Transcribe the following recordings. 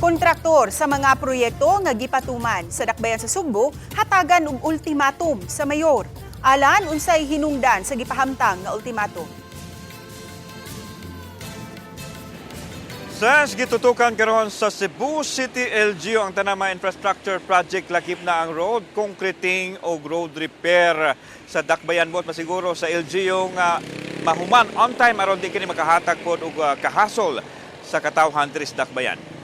Kontraktor sa mga proyekto nga gipatuman sa dakbayan sa Sugbo hatagan og ultimatum sa mayor. Alan unsay hinungdan sa gipahamtang nga ultimatum. Sa gitutukan karon sa Cebu City LGU ang tanama infrastructure project lakip na ang road concreting o road repair sa Dakbayan mo masiguro sa LGU nga mahuman on time aron di kini makahatag pod og uh, kahasol sa katawhan diri sa Dakbayan.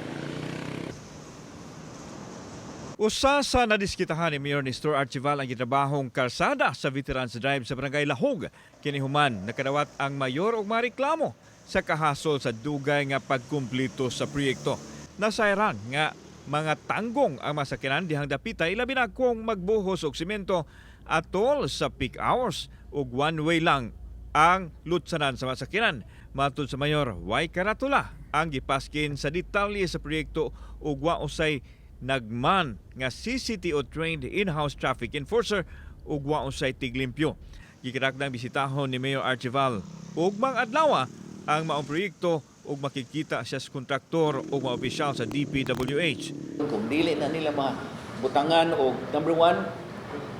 Usa sa nadiskitahan ni Mayor Nestor Archival ang gitrabahong karsada sa Veterans Drive sa Barangay Lahog. Kinihuman, nakadawat ang mayor og mareklamo sa kahasol sa dugay nga pagkumplito sa proyekto. Nasayran nga mga tanggong ang masakinan dihang dapitay labi na kung magbuhos og simento atol sa peak hours ug one way lang ang lutsanan sa masakinan. Matod sa mayor, way karatula ang gipaskin sa detalye sa proyekto ug wa usay nagman nga CCTO trained in-house traffic enforcer ug wa usay tiglimpyo. Gikirakdang bisitahon ni Mayor Archival ug mga adlaw ang maong proyekto ug makikita siya sa kontraktor ug mga opisyal sa DPWH. Kung dili na nila mabutangan o number one,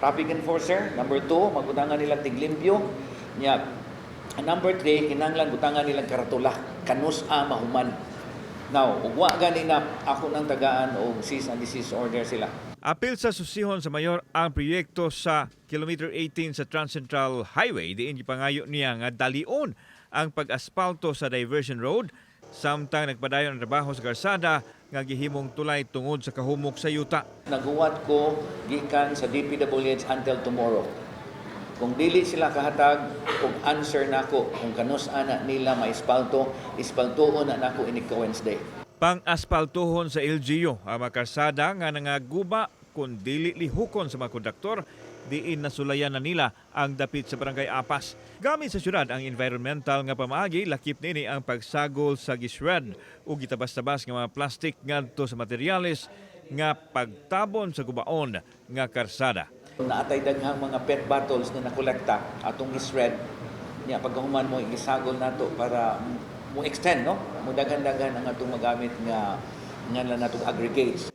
traffic enforcer. Number two, magbutangan nila tiglimpyo. Nya, number three, kinanglan butangan nilang karatula. Kanus a mahuman. Now, ugwa gani na ako nang tagaan o cease and desist order sila. Apil sa susihon sa mayor ang proyekto sa kilometer 18 sa Trans-Central Highway diin gipangayo niya nga dalion ang pag-aspalto sa diversion road samtang nagpadayon ang trabaho sa karsada nga gihimong tulay tungod sa kahumok sa yuta. Naguwat ko gikan sa DPWH until tomorrow. Kung dili sila kahatag og answer nako kung kanus ana nila maispalto, ispaltuon na nako ini ka Wednesday. Pang-aspaltuhon sa LGU ang mga karsada nga nangaguba kung dili lihukon sa mga konduktor diin nasulayan na nila ang dapit sa barangay Apas. Gamit sa syudad ang environmental nga pamaagi, lakip nini ang pagsagol sa gisred o gitabas-tabas nga mga plastic ngadto sa materyales nga pagtabon sa gubaon nga karsada. Naatay daghang mga pet bottles na nakolekta atong isred niya pagkahuman mo igisagol nato para mo extend no? Mo daghan-daghan ang atong magamit nga nga natong aggregates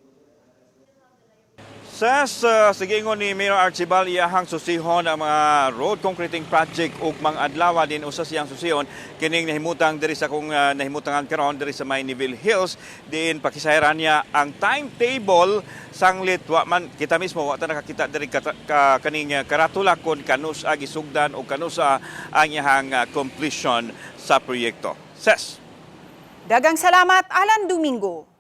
Sa uh, sigingon ni Mayor Archibald iyahang susihon ang mga road concreting project ug mga adlaw din usa siyang susihon kining nahimutang diri sa kung uh, nahimutangan karon diri sa Mayniville Hills din pakisayran niya ang timetable sanglit wa man kita mismo wa ta nakakita diri ka, ka, kaning uh, karatula kon kanus agi sugdan o kanusa ang iyahang uh, completion sa proyekto. Ses Dagang salamat Alan Domingo.